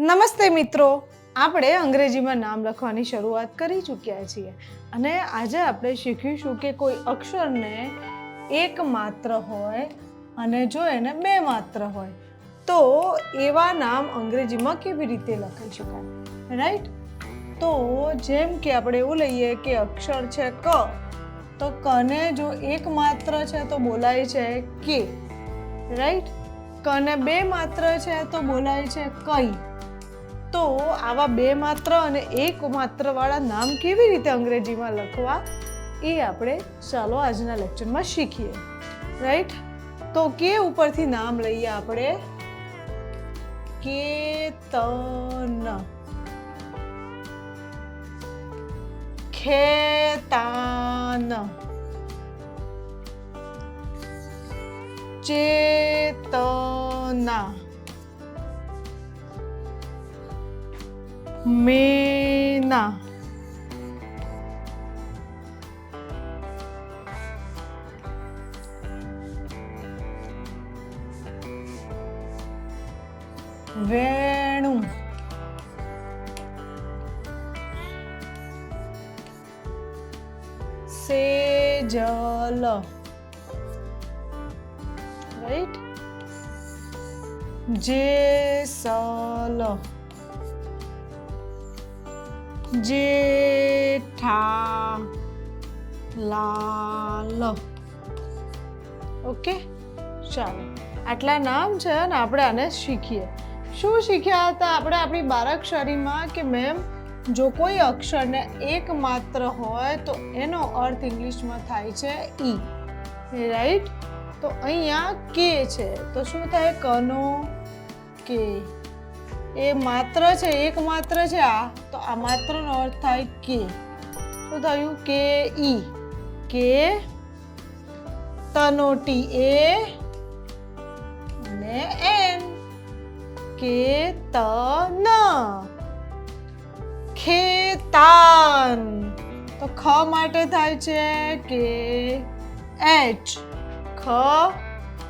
નમસ્તે મિત્રો. આપણે અંગ્રેજીમાં નામ લખવાની શરૂઆત કરી ચૂક્યા છીએ. અને આજે આપણે શીખીશું કે કોઈ અક્ષરને એક માત્ર હોય અને જો એને બે માત્ર હોય, તો એવા નામ અંગ્રેજીમાં કેવી રીતે લખી શકાય? રાઈટ તો જેમ કે આપણે એવું લઈએ કે અક્ષર છે ક, તો કને જો એક માત્ર છે તો બોલાય છે કે. રાઈટ કને બે માત્ર છે તો બોલાય છે કઈ. તો આવા બે માત્ર અને એક માત્ર વાળા નામ કેવી રીતે અંગ્રેજીમાં લખવા? એ આપણે ચાલો આજના લેક્ચરમાં શીખીએ. રાઈટ તો કે ઉપરથી નામ લઈએ આપણે? કેતન. ખેતાન. ચેતના. મેના. વેણુ. સેજલ. રાઈટ જેસલ. જેઠા લાલ ઓકે ચાલો. આટલા નામ છે અને આપણે આને શીખીએ. શું શીખ્યા હતા આપણે આપણી બારાક્ષરીમાં કે મેમ જો કોઈ અક્ષરને એક માત્ર હોય તો એનો અર્થ ઇંગ્લિશમાં થાય છે ઈ. રાઈટ તો અહીંયા કે છે. તો શું થાય? કનો, કે. એ માત્ર છે એક માત્ર છે આ? તો આ માત્રનો અર્થ થાય કે. શું થયું? કે ઈ. કે તનોટી એ ને એન. કે ત ન ખેતાન. તો ખ માટે થાય છે કે એચ. ખ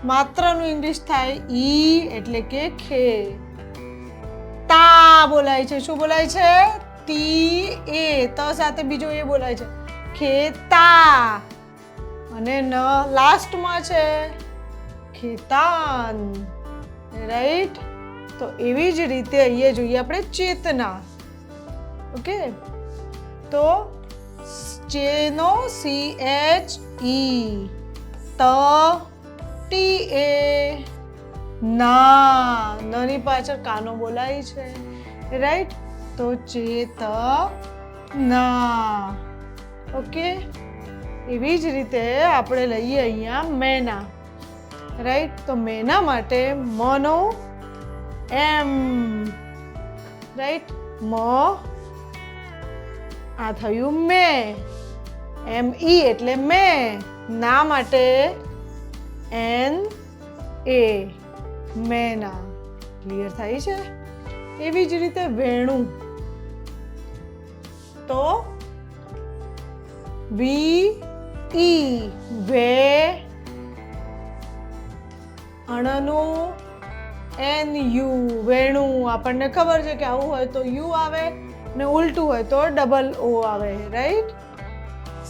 માત્રનું ઇંગ્લિશ થાય ઈ, એટલે કે ખે. તા બોલાય છે. શું બોલાય છે? તી એ. ત સાથે બીજો એ બોલાય છે. ખેતા. અને ન, લાસ્ટમાં છે. ખેતાન. રાઈટ? તો એવી જ રીતે અહીંયા જોઈએ આપણે ચેતના. ઓકે? તો ચેનો સી એચ ઈ ત, ટી એ. ના. નની પાછળ કાનો બોલાય છે. રાઈટ તો ચેત ના ઓકે એવી જ રીતે આપણે લઈએ અહીંયા મેના. રાઈટ તો મેના માટે મનો એમ. રાઈટ મ. આ થયું મે. એમ ઈ એટલે મે. ના માટે એન એ. મેના. ક્લિયર થાય છે? એવી જ રીતે વેણું. તો વી ઈ વે અણનું એન યુ વેણું. આપણને ખબર છે કે આવું હોય તો યુ આવે ને ઉલટું હોય તો ડબલ ઓ આવે રાઈટ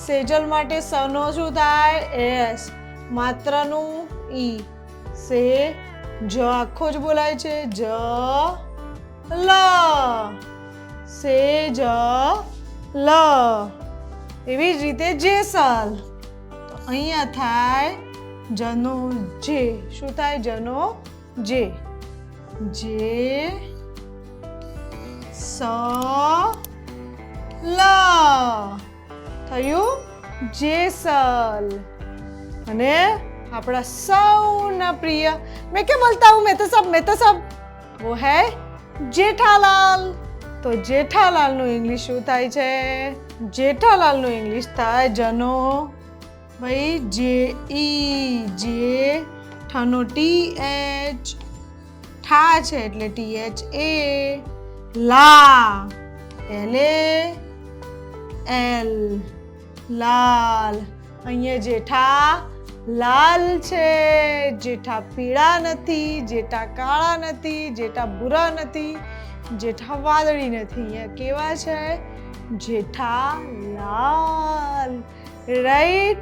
સેજલ માટે સનો શું થાય? એસ. માત્રનું ઈ. સે જ. આખો જ બોલાય છે જ. લ. સેજ લ. એવી જ રીતે જેસલ. તો અહીંયા થાય જનો જે. શું થાય જનો જે? જે સ લ થયું જેસલ. અને આપણા સૌના પ્રિય. મેં કેમ બોલતા હું? મેં તો સબ, મેં તો સબ. વો હૈ? જેઠાલાલ. તો જેઠાલાલનું ઇંગ્લિશ શું થાય છે? જેઠાલાલનું ઇંગ્લિશ થાય જનો. ભાઈ, જે, ઈ, જે, ઠનો, ટી, એચ. ઠા છે એટલે ટી, એચ, એ. લા, એલ એ એલ, લાલ. અહીંયા જેઠા લાલ છે, જેઠા પીળા નથી, જેઠા કાળા નથી, જેઠા ભૂરા નથી, જેઠા વાદળી નથી. અહીંયા કેવા છે? જેઠા લાલ. રાઈટ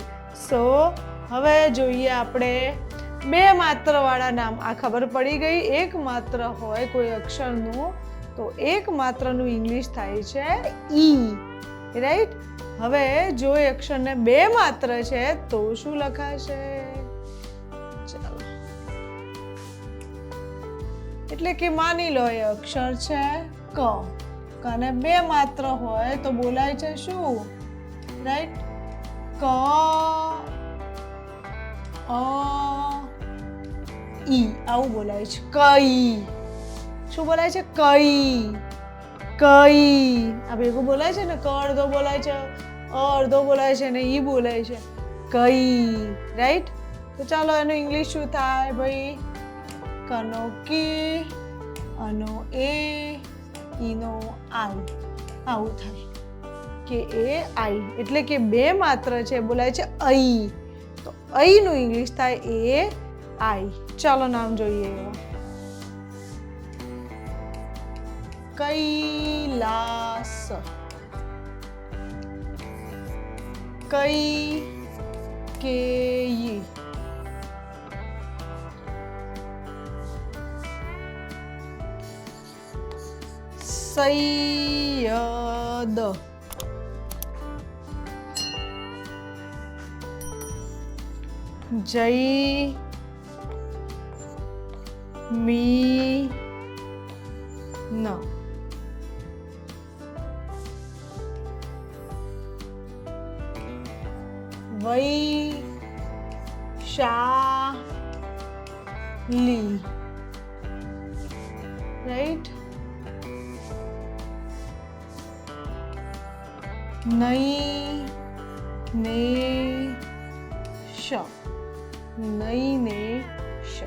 સો હવે જોઈએ આપણે બે માત્ર વાળા નામ. આ ખબર પડી ગઈ, એક માત્ર હોય કોઈ અક્ષરનું, તો એક માત્રનું ઇંગ્લિશ થાય છે ઈ રાઈટ હવે જો એ અક્ષરને બે માત્ર છે, તો શું લખાશે? ચાલો. એટલે કે માની લો એ અક્ષર છે ક. કને બે માત્ર હોય તો બોલાય છે શું? રાઈટ ક, અ, ઈ. આવું બોલાય છે. કઈ. શું બોલાય છે? કઈ. કઈ? આ ભેગું બોલાય છે ને ક અડધો બોલાય છે અ અડધો બોલાય છે ને ઈ બોલાય છે. કઈ? રાઈટ તો ચાલો એનું ઇંગ્લિશ શું થાય ભાઈ? કનો કી, અનો એ, ઈનો આઈ. આવું થાય. કે એ આઈ. એટલે કે બે માત્ર છે, બોલાય છે અઈ. તો અઈનું ઇંગ્લિશ થાય એ આઈ. ચાલો નામ જોઈએ. એવા કૈલાસ કઈ કેયી. સૈયદ. જય મી Vaishali. Right? Nai Ne Sha. Nai Ne Sha.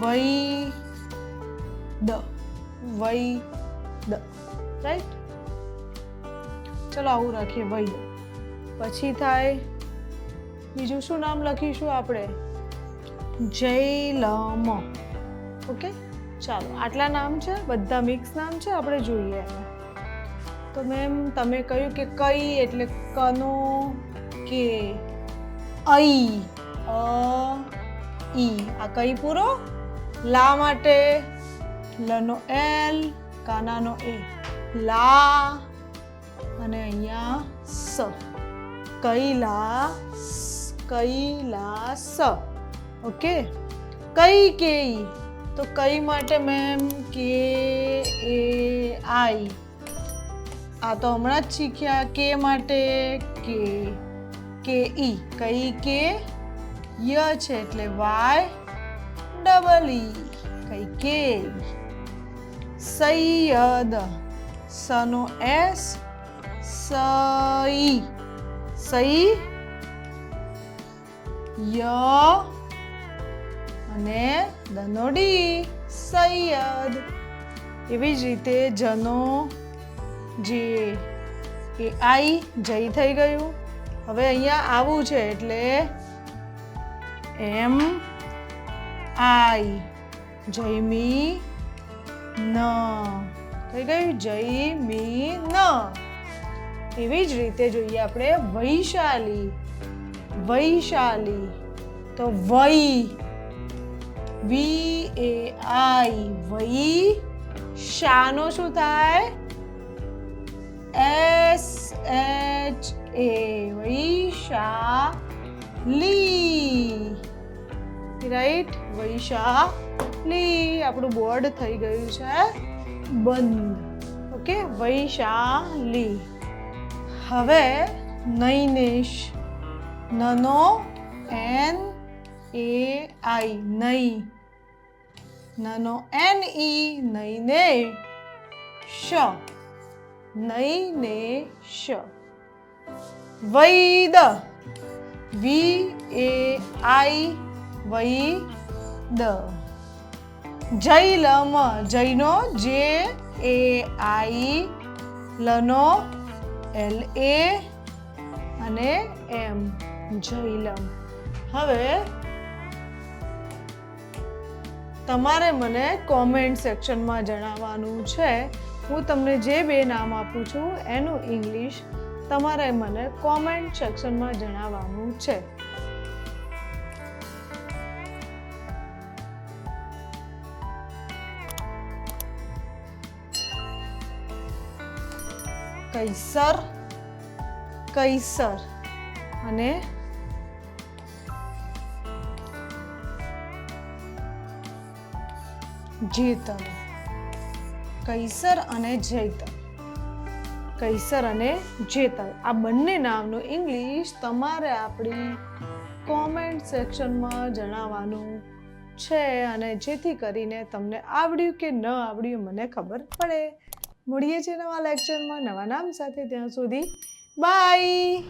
Vai the. Vai the. Right? ચલો આવું રાખીએ વૈદ પછી થાય બીજું શું નામ લખીશું આપણે? જૈલમ ઓકે? ચાલો, આટલા નામ છે, બધા મિક્સ નામ છે, આપણે જોઈએ તો મેમ તમે કહ્યું કે કઈ એટલે કનો કે અઈ. અ, ઈ. આ કઈ પૂરો? લા માટે, લનો એલ, કાનાનો એ. લા અને અહીંયા સ. કૈલાસ કૈલાસ. ઓકે? કઈ કેઈ તો કઈ માટે મેમ? કે, એ, આઈ. આ તો હમણાં જ શીખ્યા. કે માટે? કે કે ઈ. કઈ કે? ય છે એટલે વાય, ડબલ ઈ. કઈ કે? સૈયદ. સનો એસ સઈ સઈ ય અને દનોડી સૈયદ એવી જ રીતે જનો, જે એ આઈ જય થઈ ગયું. હવે અહીંયા આવું છે એટલે એમ આઈ જયમી ન. થઈ ગયું? જયમી ન. એવી જ રીતે જોઈએ આપણે વૈશાલી વૈશાલી, તો વૈ વી એ આઈ વૈ, શાનો શું થાય? S H A Vaishali. Right Vaishali. આપણું બોર્ડ થઈ ગયું છે બંધ. ઓકે વૈશાલી. હવે નૈનેશ, નનો, એન, એ, આઈ, નઈ. નનો, એન, ઈ નૈને શ. નૈને શ. વૈદ. વી, એ, આઈ વૈ દ જૈલમ, જૈનો, જે, એ, આઈ, લનો એલ એ અને એમ જૈલમ. હવે તમારે મને કોમેન્ટ સેક્શનમાં જણાવવાનું છે. હું તમને જે બે નામ આપું છું, એનું ઇંગ્લિશ તમારે મને કોમેન્ટ સેક્શનમાં જણાવવાનું છે. કૈસર કૈસર અને જેતલ કૈસર અને જૈતલ કૈસર અને જેતલ આ બંને નામનું ઇંગ્લિશ તમારે આપણી કોમેન્ટ સેક્શનમાં જણાવવાનું છે અને જેથી કરીને તમને આવડ્યું કે ન આવડ્યું મને ખબર પડે. મળીએ છીએ નવા લેક્ચરમાં નવા નામ સાથે. ત્યાં સુધી બાય